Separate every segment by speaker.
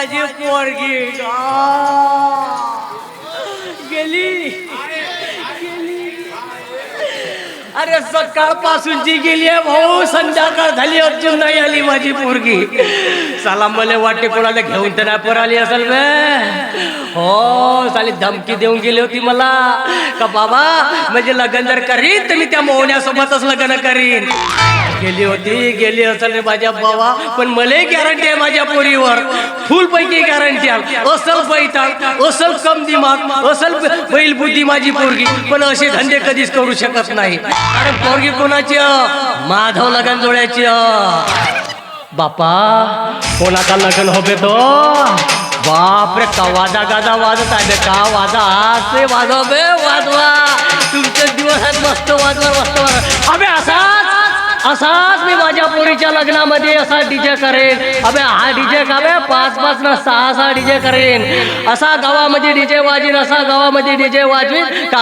Speaker 1: माझी पोरगी. गेली. अरे सकाळपासूनची गेली आहे भाऊ संध्याकाळ झाली अजून नाही आली माझी पोरगी. चला मला वाटते कोणाला घेऊन तर नाही पर आली असेल बे. हो साली धमकी देऊन गेली होती मला. का बाबा म्हणजे लग्न जर करीन तर मी त्या मोहण्यासोबतच लग्न करीन. गेली होती गेली असेल रे माझ्या बाबा पण मला गॅरंटी आहे माझ्या पोरीवर. फुल पैकी गॅरंटी आहे. असल पैताळ असल कम दिमाग असल बैल बुद्धी माझी पोरगी पण असे धंदे कधीच करू शकत नाही. कारण पोरगी कोणाची? अ? माधव लगन जोड्याची अ. बापा कोणाचा लगन होते तो? बापरे का वादा गादा वाजत आहे का वादा असे वाजवा बे वाजवा. तुमचे दिवस मस्त वाजवा मस्त वाजवा. अबे असा? असाच मी माझ्या पोरीच्या लग्नामध्ये असा डीजे करेन. अबे हा डीजे का बे? पाच पाच ना सहा सहा डीजे करेन. असा गावामध्ये डीजे वाजीन असा गावामध्ये डीजे वाजवीन. का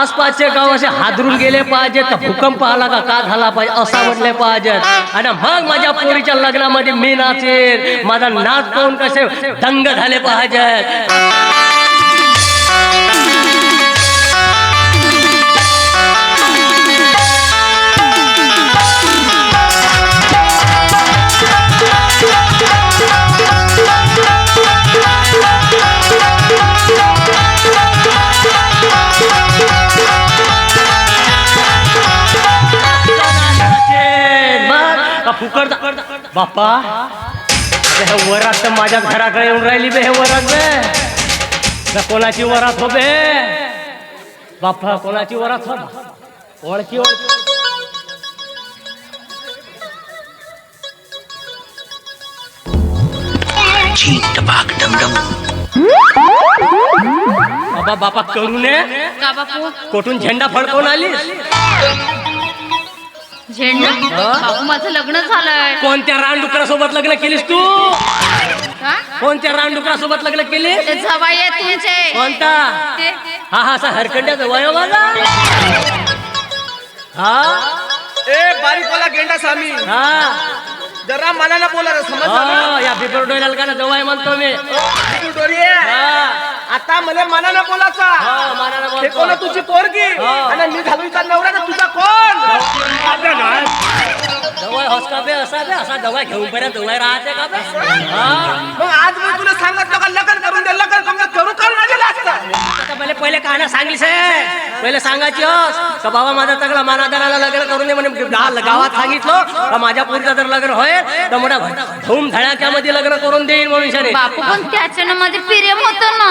Speaker 1: आसपासचे गाव असे हादरून गेले पाहिजेत का भूकंप आला का का झाला पाहिजे असा म्हटले पाहिजेत आणि मग माझ्या पोरीच्या लग्नामध्ये मी नाचेन. माझा नाच पाहून कसे दंग झाले पाहिजेत. बाप्पा हे वरात तर माझ्या घराकडे येऊन राहिली बे. हे वरात बे कोणाची वरात हो बे? बाप्पा कोणाची वरात हो? ओळखी ओळखी. बाबा बापा करू नये कोठून झेंडा फडकवून आलीस?
Speaker 2: झेंडा? बापू माझं लग्न झालंय.
Speaker 1: कोणत्या रानडुकरासोबत लग्न केलीस तू?
Speaker 2: का
Speaker 1: कोणत्या रानडुकरासोबत लग्न केली
Speaker 2: ते जवाई आहे तुमचे.
Speaker 1: कोणता?
Speaker 2: ते-
Speaker 1: हा हा असा हरकंड्याचा वय माझा. हा?
Speaker 3: ए बारीक वाला गेंडा सामी.
Speaker 1: हा?
Speaker 3: जरा मनाला बोला रे, समज
Speaker 1: हा, या बिबर डोयला का जवळ म्हणतो मी?
Speaker 3: डोरी.
Speaker 1: हा.
Speaker 3: आता मला मनाला बोलाचा
Speaker 1: हा,
Speaker 3: हे. कोण तुझी पोरगी?
Speaker 1: हा.
Speaker 3: आणि मी घालून का नवरा तर तुझा कोण?
Speaker 1: बे असा बे असा जवळ घेऊन पर्यंत राहते का बे हा.
Speaker 3: मग आज मी तुला सांगितलं का लग्न करून दे लग्न करून दे, करू कर ना असता.
Speaker 1: आता पहिले पहिले काना सांगितलं पहिले सांगायची हस का बाबा माझा सगळा मानादाराला लग्न करून दे म्हणे गावात सांगितलं का माझ्या पुरीचा जर लग्न होय तर मोठा धूम धडाक्यामध्ये लग्न करून देईल मनुष्याने
Speaker 2: बापू पण त्याच्यानं माझे प्रेम होत ना.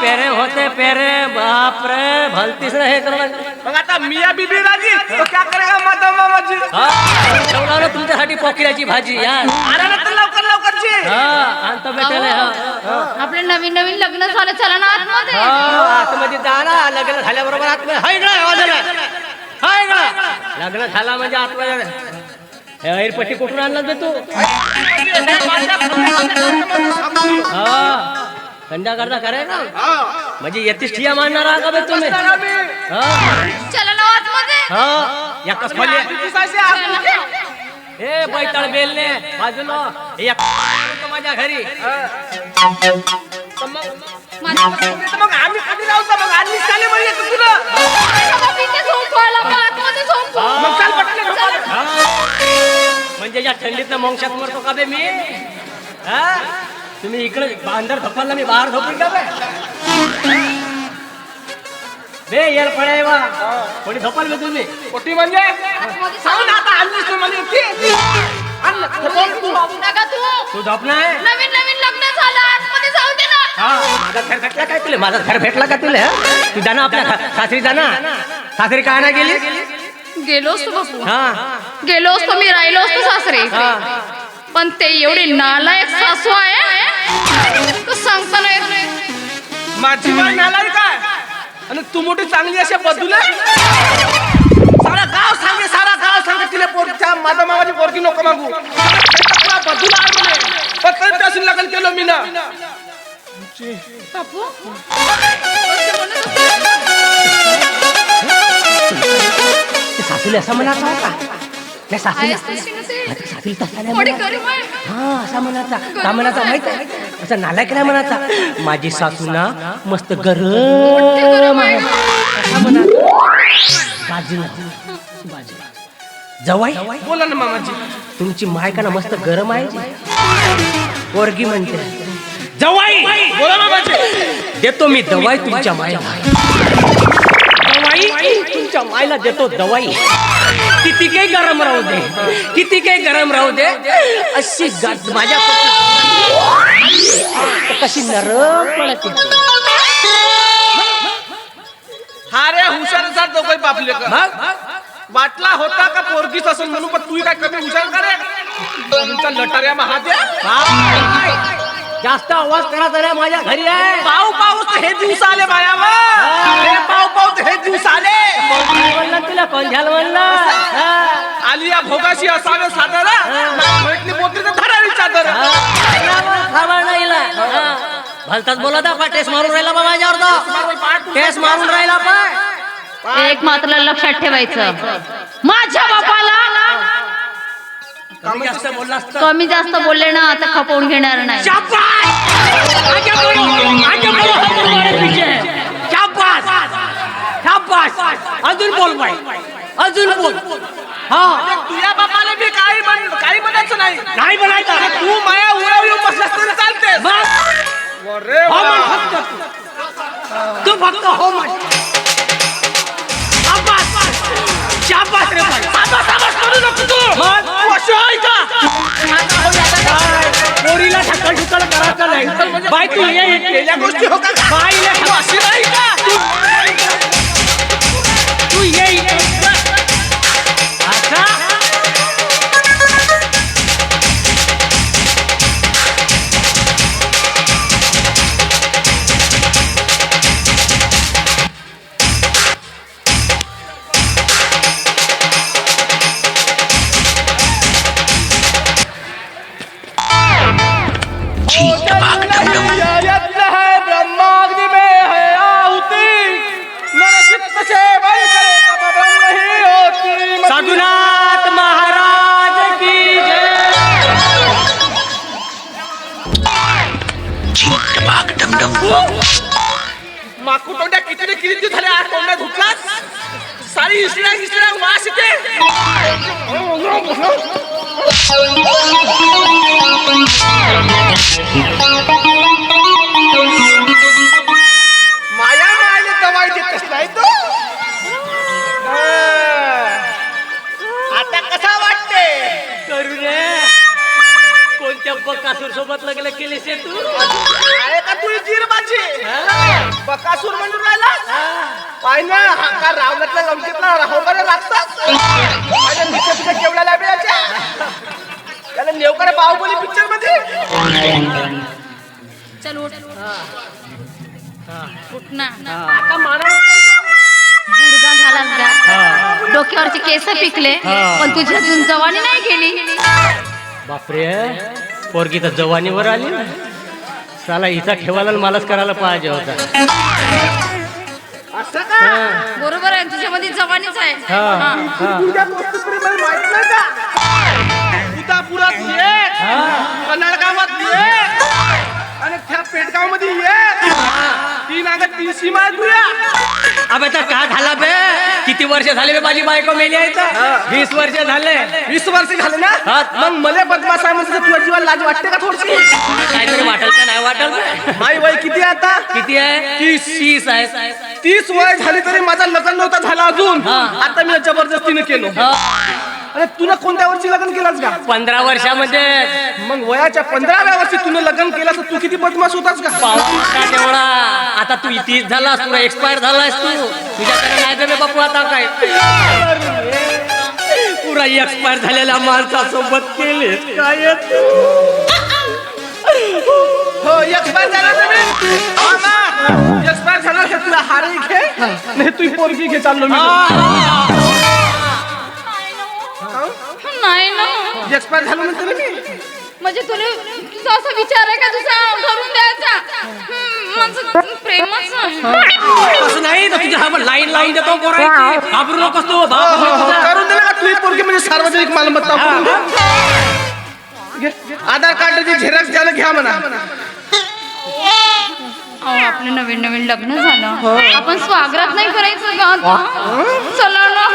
Speaker 1: पेरे होते पेरे बापरे भलतीच ना हे करणं
Speaker 3: मग आता मिया बीबी राजी तो क्या करेगा माता मामाजी?
Speaker 1: हा ना तुमच्यासाठी पोकिऱ्याची भाजी यार.
Speaker 3: अरे ना लवकरची
Speaker 1: हा आणतो भेटेल हा
Speaker 2: आपले नवीन नवीन लग्न झालं चला ना आतमध्ये.
Speaker 1: हा, आतमध्ये जा ना. लग्न झाल्याबरोबर आतमध्ये. हाय. लग्न झाला म्हणजे आतमध्ये. हे ऐरपट्टी कुठून आणला बे तू? हा. संध्याकाळचा करे का म्हणजे येतीस ठिया मारणार आहात का बे तुम्ही? हा.
Speaker 2: चला ना आतमध्ये.
Speaker 1: हा. एकाच खोली
Speaker 2: ना.
Speaker 1: हे बैताळ बेलने. बाजूला. हे एक माझ्या घरी.
Speaker 3: मग आम्ही राहू? मग म्हणजे तुला
Speaker 2: मग
Speaker 3: चाल पटकन झोपा.
Speaker 1: म्हणजे या थंडीतनं मोक्षात मरतो का बे मी? हा? तुम्ही इकडे अंदर झोपायला मी बाहेर झोपून का बे? बे येर पडाय वा कोणी झोपाल बे तुम्ही?
Speaker 3: पोटी म्हणजे? सांग ना आता आणलीस तू म्हणजे ती. आण ना. बोल तू.
Speaker 2: नका तू.
Speaker 1: तू
Speaker 2: नवीन नवीन लग्न झालं आतमध्ये जाऊ दे ना.
Speaker 1: हा. माझा घर भेटला काय तुला? माझा घर भेटला का तुला? हा? तू जाना आपल्या सा- सासरी जाना सासरी काय ना गेली?
Speaker 2: गेलो असतो बापू.
Speaker 1: हा.
Speaker 2: गेलो असतो मी राहिलो असतो सासरे
Speaker 1: हा.
Speaker 2: पण ते एवढी नालायक सासू आहे तो सांगता नाही येत. नाही.
Speaker 3: माझी बाई नालाय काय आणि तू मोठी चांगली अशा बदलू? सारा गाव सांगे सारा गाव सांगे तिला पोरच्या माझा मामाची पोरगी नको मागू. बदलू लग्न केलं मी ना
Speaker 2: बापू
Speaker 1: सासूला असं म्हणायचं त्या सासूला. सासूला तसा नाही म्हणायचं. हा असा म्हणायचा. का म्हणायचा माहीत आहे? असं नालायक नाही म्हणायचा. माझी सासू ना मस्त गरम आहे. असा म्हणायचा. बाजूला बाजूला. जवाई?
Speaker 3: बोला ना मामाजी.
Speaker 1: तुमची माय का ना मस्त गरम आहे? जी. पोरगी म्हणते. जवाई!
Speaker 3: बोला मामाजी.
Speaker 1: देतो मी दवाई तुमच्या मायला. दवाई तुमच्या मायला देतो दवाई. किती काही गरम राहू दे. किती काही गरम राहू दे. अशी गा- माझ्या पोटात कशी नरम पडते.
Speaker 3: हा रे हुशार दोघं बापले का
Speaker 1: मग?
Speaker 3: वाटला होता का पोरगीच असेल म्हणून? पण तू काय कमी हुशार का रे? तुमचा लटाऱ्या महाद्या?
Speaker 1: जास्त आवाज करा रे माझ्या घरी आहे.
Speaker 3: पाऊ पाऊस हे दिवस आले बायावर हे पाऊ पाऊस हे दिवस आले.
Speaker 1: म्हणलं तुला कोण झालं म्हणलं.
Speaker 3: आली या भोगाशी असावे सादर भेटली मोठी तर धरावी चादर
Speaker 1: खबर नाही. भलताच बोलत आहे, टेस मारून राहिला बा माझ्यावर तो. टेस मारून राहिला पाय
Speaker 2: एक मात्र लक्षात ठेवायचं. माझ्या बापाला
Speaker 1: कमी जास्त बोलला असता.
Speaker 2: कमी जास्त बोलले ना आता खपवून घेणार नाही!
Speaker 1: अजून बोल बाई अजून बोल. हा.
Speaker 3: तुझ्या बापाला बी काही काही म्हणायचं नाही
Speaker 1: नाही बनायचं
Speaker 3: तू माया उराव येऊन बसलास तरी चालते
Speaker 1: हो तू फक्त हो म्हण. शाबास रे बाई
Speaker 3: साबा साबास करू नको तू
Speaker 1: मग?
Speaker 3: वशो आहे का?
Speaker 1: काय? पोरीला ढकल ढुकल करायचं नाही बाई तू ये इथे.
Speaker 3: केल्या गोष्टी हो का
Speaker 1: बाईला
Speaker 3: तू अशी नाही का
Speaker 1: तू ये
Speaker 3: माकू तोंड्या किती रे किती दिवस झाले आज तोंड्या धुतलास सारी हिसड्या हिसड्या वास
Speaker 2: चल उठ उठ ना
Speaker 3: आता मारा
Speaker 2: गुडगा झालास का डोक्यावरचे केस पिकले पण तुझी अजून जवानी नाही गेली
Speaker 1: बापरे पोरगी तर जवानीवर आली साला हिचा ठेवायला मलाच करायला पाहिजे होता.
Speaker 2: बरोबर आहे तुझ्यामध्ये जवानीच आहे.
Speaker 3: गावात एक आणि त्या पेटगावमध्ये तीन अंगात तीन सीमा आहेत तुझ्या
Speaker 1: अबे तर काय झाला बे? किती वर्ष झाले बे माझी बायको मेली आहे तर वीस वर्ष झाले.
Speaker 3: वीस वर्ष झाले ना?
Speaker 1: हा.
Speaker 3: मग मला बदमाश आहे म्हणजे तुझ्या जीवाला लाज वाटते का थोडीशी?
Speaker 1: काहीतरी वाटल का नाही वाटल?
Speaker 3: माई वय किती आहे आता?
Speaker 1: किती आहे? तीस. तीस आहे.
Speaker 3: तीस वय झाली तरी माझा लग्न नव्हता झाला अजून. आता मी जबरदस्तीने केलो. अरे तुला कोणत्या वर्षी लग्न केलास का
Speaker 1: पंधरा वर्षामध्ये.
Speaker 3: मग वयाच्या पंधराव्या वर्षी तुला लग्न केलं तर तू किती बदमाश होतास का
Speaker 1: पाहून का तेवढा. आता तू इथेच झालास तुला एक्सपायर झालास तू. तुझ्याकडे नाही जमे बापू आता काय? पुरा एक्सपायर झालेल्या माणसासोबत केले काय
Speaker 3: हो एक्सपायर झाला हा ना एक्सपायर झालं तुला हारही घे. नाही तू पोरगी घे चाललो मी.
Speaker 2: नाही ना
Speaker 3: एक्सपायर झालं म्हणतो ना मी
Speaker 2: म्हणजे तुला तुझा असा विचार आहे का तुझा ठरून द्यायचा हम्म, माझं प्रेमच आहे.
Speaker 1: असं नाही तर तुझ्या हा लाईन लावून देतो पोरायची घाबरू नकोस तू बाप.
Speaker 3: करून दिलं का तुझी पोरगी म्हणजे सार्वजनिक मालमत्ता करून. घे. आधार कार्डाची झेरॉक्स द्यायला घ्या म्हणा
Speaker 2: आपलं नवीन नवीन लग्न झालं. आपण स्वागत नाही करायचं का? चला ना.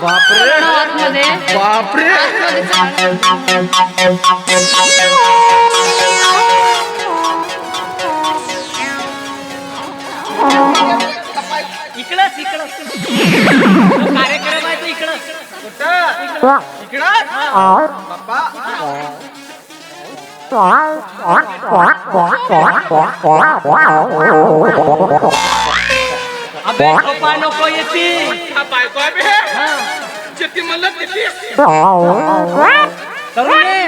Speaker 3: बापरे.
Speaker 2: आतमध्ये.
Speaker 3: बापरे.
Speaker 1: इकडंच तो कार्यक्रम आहे तो इकडंच.
Speaker 3: इकडं बाप्पा.
Speaker 1: अबे झोपा नको येते.
Speaker 3: हा बायको आहे बे. शेती म्हणलं तिथे.
Speaker 1: तरुणे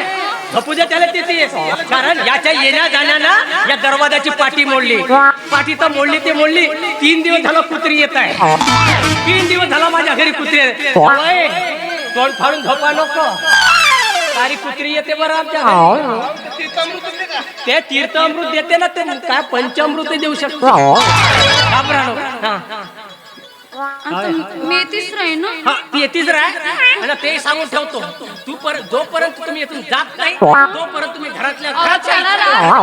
Speaker 1: झोपू दे त्याला तिथे. कारण याच्या येण्या जाण्यानं या दरवाजाची पाठी मोडली. पाठी तर मोडली ते मोडली. तीन दिवस झालं कुत्री येत आहे. तीन दिवस झाला माझ्या घरी कुत्री. ओय, तोंड फाडून झोपा नको. सारी कुत्री येते बरं आमच्या
Speaker 3: का
Speaker 1: ते तीर्थामृत देते ना ते. काय पंचामृत देऊ शकतो. हा.
Speaker 2: ना?
Speaker 1: हा ती येतीच राह आणि ते सांगून ठेवतो. तू पर जोपर्यंत तुम्ही येथून जात नाही तोपर्यंत तुम्ही घरातल्या घरात राहा.